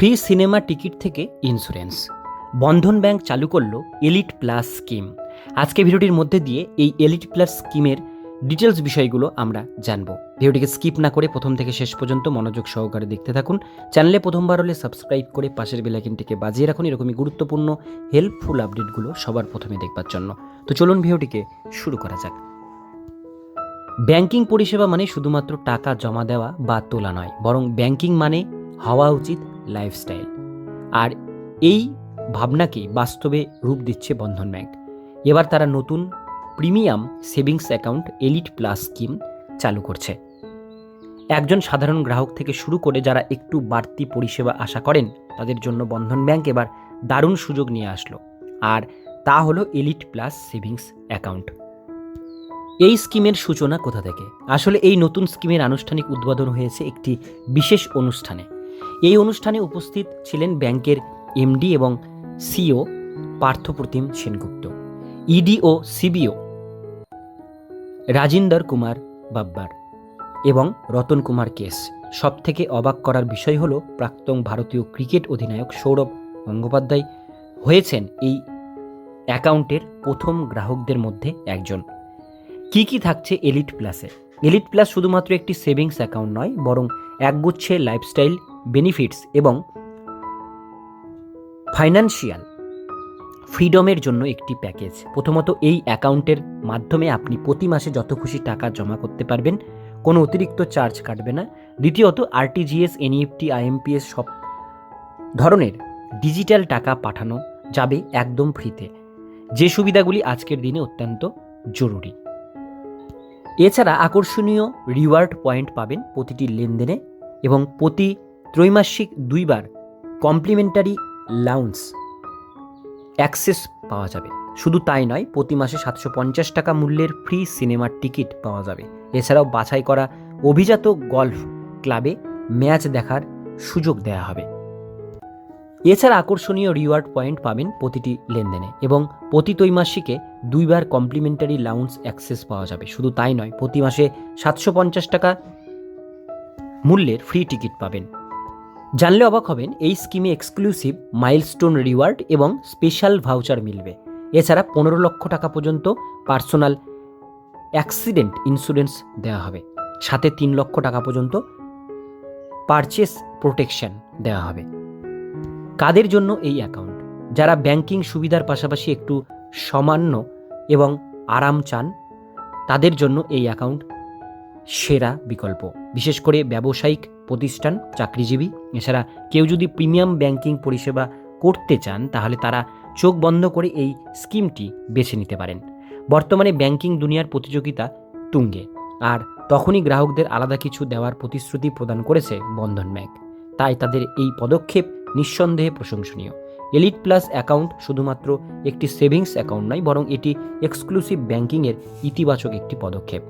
Free cinema ticket থেকে insurance. Bandhan bank চালু করল এলিট প্লাস স্কিম। আজকে ভিডিওটির মধ্যে দিয়ে এই এলিট প্লাস স্কিমের ডিটেলস বিষয়গুলো আমরা জানব। ভিডিওটিকে স্কিপ না করে প্রথম থেকে শেষ পর্যন্ত মনোযোগ সহকারে দেখতে থাকুন। চ্যানেলে প্রথমবার হলে সাবস্ক্রাইব করে পাশের বেলাইকিনটিকে বাজিয়ে রাখুন। এরকমই গুরুত্বপূর্ণ হেল্পফুল আপডেটগুলো সবার প্রথমে দেখবার জন্য। তো চলুন ভিডিওটিকে শুরু করা যাক। ব্যাংকিং পরিষেবা মানে শুধুমাত্র টাকা জমা দেওয়া বা তোলা নয়, বরং ব্যাংকিং মানে হওয়া উচিত লাইফস্টাইল আর এই ভাবনাকে বাস্তবে রূপ দিচ্ছে বন্ধন ব্যাংক। এবার তারা নতুন premium savings account elite plus scheme চালু করছে। একজন সাধারণ গ্রাহক থেকে শুরু করে যারা একটু বাড়তি পরিষেবা আশা করেন, তাদের জন্য বন্ধন ব্যাংক এবার দারুণ সুযোগ নিয়ে আসলো। আর তা হলো এলিট প্লাস সেভিংস অ্যাকাউন্ট। এই স্কিমের সূচনা কোথা থেকে? আসলে এই নতুন স্কিমের আনুষ্ঠানিক উদ্বোধন হয়েছে একটি বিশেষ অনুষ্ঠানে। এই অনুষ্ঠানে উপস্থিত ছিলেন ব্যাংকের এমডি এবং সিও পার্থপ্রতিম সেনগুপ্ত, ইডি ও সিবিও রাজিন্দর কুমার বাব্বার এবং রতন কুমার কেস। সব থেকে অবাক করার বিষয় হল, প্রাক্তন ভারতীয় ক্রিকেট অধিনায়ক সৌরভ গঙ্গোপাধ্যায় হয়েছেন এই অ্যাকাউন্টের প্রথম গ্রাহকদের মধ্যে একজন। কি কি থাকছে এলিট প্লাসে? এলিট প্লাস শুধুমাত্র একটি সেভিংস অ্যাকাউন্ট নয়, বরং একগুচ্ছে লাইফস্টাইল বেনিফিটস এবং ফাইন্যান্সিয়াল ফ্রিডমের জন্য একটি প্যাকেজ প্রথমত, এই অ্যাকাউন্টের মাধ্যমে আপনি প্রতি মাসে যত খুশি টাকা জমা করতে পারবেন, কোনো অতিরিক্ত চার্জ কাটবে না। দ্বিতীয়ত আরটিজিএস এনইএফটি আইএমপিএস সব ধরনের ডিজিটাল টাকা পাঠানো যাবে একদম ফ্রিতে যে সুবিধাগুলি আজকের দিনে অত্যন্ত জরুরি। এছাড়া আকর্ষণীয় রিওয়ার্ড পয়েন্ট পাবেন প্রতিটি লেনদেনে এবং প্রতি ত্রৈমাসিক দুইবার কমপ্লিমেন্টারি লাউন্স অ্যাক্সেস পাওয়া যাবে। শুধু তাই নয়, প্রতি মাসে সাতশো পঞ্চাশ টাকা মূল্যের ফ্রি সিনেমার টিকিট পাওয়া যাবে। এছাড়াও বাছাই করা অভিজাত গল্ফ ক্লাবে ম্যাচ দেখার সুযোগ দেওয়া হবে। এছাড়া আকর্ষণীয় রিওয়ার্ড পয়েন্ট পাবেন প্রতিটি লেনদেনে এবং প্রতি ত্রৈমাসিকে দুইবার কমপ্লিমেন্টারি লাউন্স অ্যাক্সেস পাওয়া যাবে। শুধু তাই নয়, প্রতি মাসে সাতশো পঞ্চাশ টাকা মূল্যের ফ্রি টিকিট পাবেন। জানলে অবাক হবেন, এই স্কিমে এক্সক্লুসিভ মাইলস্টোন রিওয়ার্ড এবং স্পেশাল ভাউচার মিলবে। এছাড়া পনেরো লক্ষ টাকা পর্যন্ত পার্সোনাল অ্যাক্সিডেন্ট ইন্স্যুরেন্স দেওয়া হবে। সাথে তিন লক্ষ টাকা পর্যন্ত পারচেস প্রোটেকশন দেওয়া হবে। কাদের জন্য এই অ্যাকাউন্ট যারা ব্যাংকিং সুবিধার পাশাপাশি একটু সামান্য এবং আরাম চান, তাদের জন্য এই অ্যাকাউন্ট সেরা বিকল্প। বিশেষ করে ব্যবসায়িক প্রতিষ্ঠান, চাকরিজীবী। এছাড়া কেউ যদি প্রিমিয়াম ব্যাংকিং পরিষেবা করতে চান, তাহলে তারা চোখ বন্ধ করে এই স্কিমটি বেছে নিতে পারেন। বর্তমানে ব্যাংকিং দুনিয়ার প্রতিযোগিতা তুঙ্গে। আর তখনই গ্রাহকদের আলাদা কিছু দেওয়ার প্রতিশ্রুতি প্রদান করেছে বন্ধন ব্যাংক। তাই তাদের এই পদক্ষেপ নিঃসন্দেহে প্রশংসনীয়। এলিট প্লাস অ্যাকাউন্ট শুধুমাত্র একটি সেভিংস অ্যাকাউন্ট নয়, বরং এটি এক্সক্লুসিভ ব্যাংকিংয়ের ইতিবাচক একটি পদক্ষেপ।